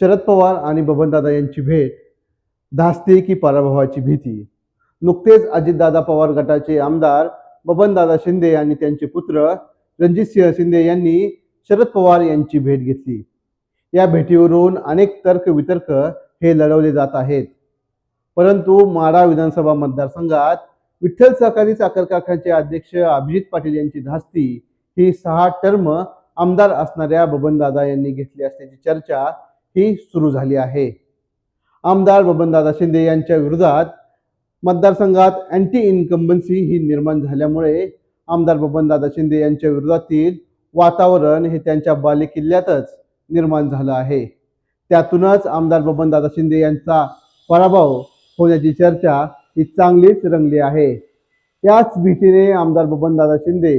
शरद पवार आणि बबनदादा यांची भेट धास्ती की पराभवाची भीती. नुकतेच अजितदादा पवार गटाचे आमदार बबनदादा शिंदे आणि त्यांचे पुत्र रणजितसिंह शिंदे यांनी शरद पवार यांची भेट घेतली. या भेटीवरून अनेक तर्क वितर्क हे लढवले जात आहेत. परंतु माडा विधानसभा मतदारसंघात विठ्ठल सहकारी साखर कारखान्याचे अध्यक्ष अभिजित पाटील यांची धास्ती ही सहा टर्म आमदार असणाऱ्या बबनदादा यांनी घेतली असल्याची चर्चा ही सुरू झाली आहे. आमदार बबनदादा शिंदे यांच्या विरोधात मतदारसंघात अँटी इन्कम्बन्सी ही निर्माण झाल्यामुळे आमदार बबनदादा शिंदे यांच्या विरोधातील वातावरण हे त्यांच्या बालेकिल्ल्यातच निर्माण झालं आहे. त्यातूनच आमदार बबनदादा शिंदे यांचा पराभव होण्याची चर्चा ही चांगलीच रंगली आहे. याच भीतीने आमदार बबनदादा शिंदे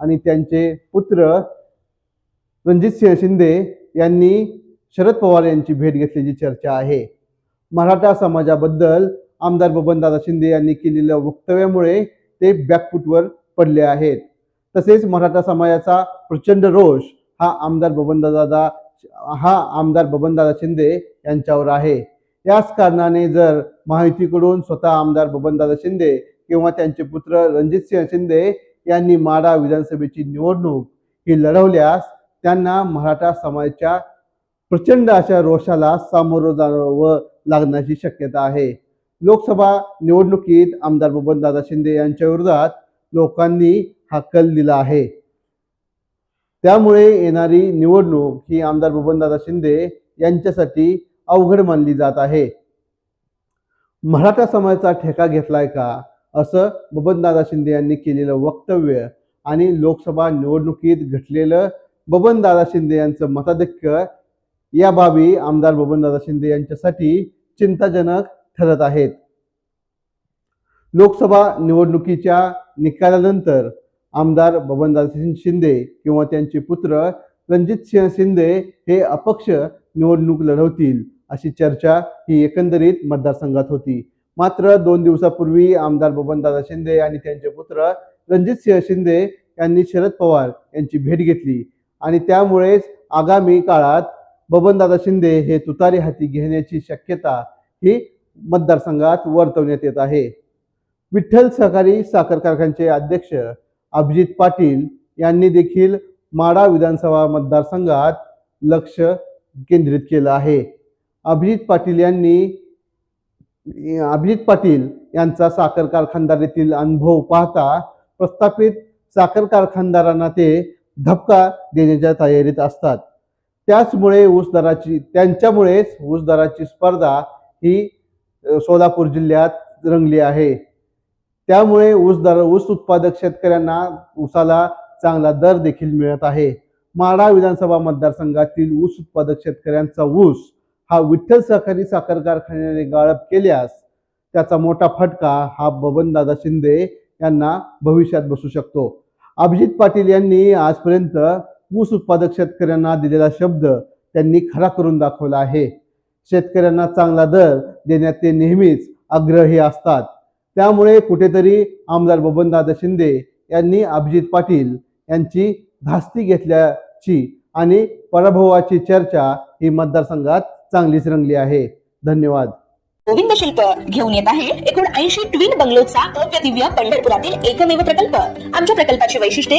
आणि त्यांचे पुत्र रणजितसिंह शिंदे यांनी शरद पवार यांची भेट घेतल्याची चर्चा आहे. मराठा समाजाबद्दल आमदार बबनदादा शिंदे यांनी केलेल्या वक्तव्यामुळे ते बॅकफूटवर पडले आहेत. तसेच मराठा समाजाचा प्रचंड रोष हा आमदार बबनदादा हा आमदार बबनदादा शिंदे यांच्यावर आहे. याच कारणाने जर माहितीकडून स्वतः आमदार बबनदादा शिंदे किंवा त्यांचे पुत्र रणजितसिंह शिंदे यांनी माडा विधानसभेची निवडणूक ही लढवल्यास त्यांना मराठा समाजाच्या प्रचंड अशा रोषाला सामोरं जावं लागण्याची शक्यता आहे. लोकसभा निवडणुकीत आमदार बबनदादा शिंदे यांच्या विरोधात लोकांनी हा कल दिला आहे. त्यामुळे येणारी निवडणूक ही आमदार बबनदादा शिंदे यांच्यासाठी अवघड मानली जात आहे. मराठा समाजाचा ठेका घेतलाय का? असं बबनदादा शिंदे यांनी केलेलं वक्तव्य आणि लोकसभा निवडणुकीत घटलेलं बबनदादा शिंदे यांचं मताधिक्य या बाबी आमदार बबनदादा शिंदे यांच्यासाठी चिंताजनक ठरत आहेत. लोकसभा निवडणुकीच्या निकालानंतर आमदार बबनदादा शिंदे किंवा त्यांचे पुत्र रणजितसिंह शिंदे हे अपक्ष निवडणूक लढवतील अशी चर्चा ही एकंदरीत मतदारसंघात होती. मात्र दोन दिवसापूर्वी आमदार बबनदादा शिंदे आणि त्यांचे पुत्र रणजित सिंह शिंदे यांनी शरद पवार यांची भेट घेतली आणि त्यामुळेच आगामी काळात बबनदादा शिंदे हे तुतारी हाती घेण्याची शक्यता ही मतदारसंघात वर्तवण्यात येत आहे. विठ्ठल सहकारी साखर कारखान्याचे अध्यक्ष अभिजित पाटील यांनी देखील माडा विधानसभा मतदारसंघात लक्ष केंद्रित केलं आहे. अभिजित पाटील यांनी अभिजित पाटील यांचा साखर कारखानदारीतील अनुभव पाहता प्रस्थापित साखर कारखानदारांना ते धपका देण्याच्या तयारीत असतात. त्याचमुळे ऊस दराची त्यांच्यामुळेच ऊस दराची स्पर्धा ही सोलापूर जिल्ह्यात रंगली आहे. त्यामुळे ऊस दर ऊस उत्पादक शेतकऱ्यांना ऊसाला चांगला दर देखील मिळत आहे. माढा विधानसभा मतदारसंघातील ऊस उत्पादक शेतकऱ्यांचा ऊस हा विठ्ठल सहकारी साखर कारखान्याने गाळप केल्यास त्याचा मोठा फटका हा बबनदादा शिंदे यांना भविष्यात बसू शकतो. अभिजित पाटील यांनी आजपर्यंत ऊस उत्पादक शेतकऱ्यांना दिलेला शब्द त्यांनी खरा करून दाखवला आहे. शेतकऱ्यांना चांगला दर देण्यात ते नेहमीच आग्रही असतात. त्यामुळे कुठेतरी आमदार बबनदादा शिंदे यांनी अभिजित पाटील यांची धास्ती घेतल्याची आणि पराभवाची चर्चा ही मतदारसंघात चांगलीच रंगली आहे. धन्यवाद. गोविंद शिल्प घेऊन येत आहे एकूण ऐंशी ट्विन बंगलोचा भव्य दिव्य पंढरपुरातील एकमेव प्रकल्प. आमच्या प्रकल्पाची वैशिष्ट्ये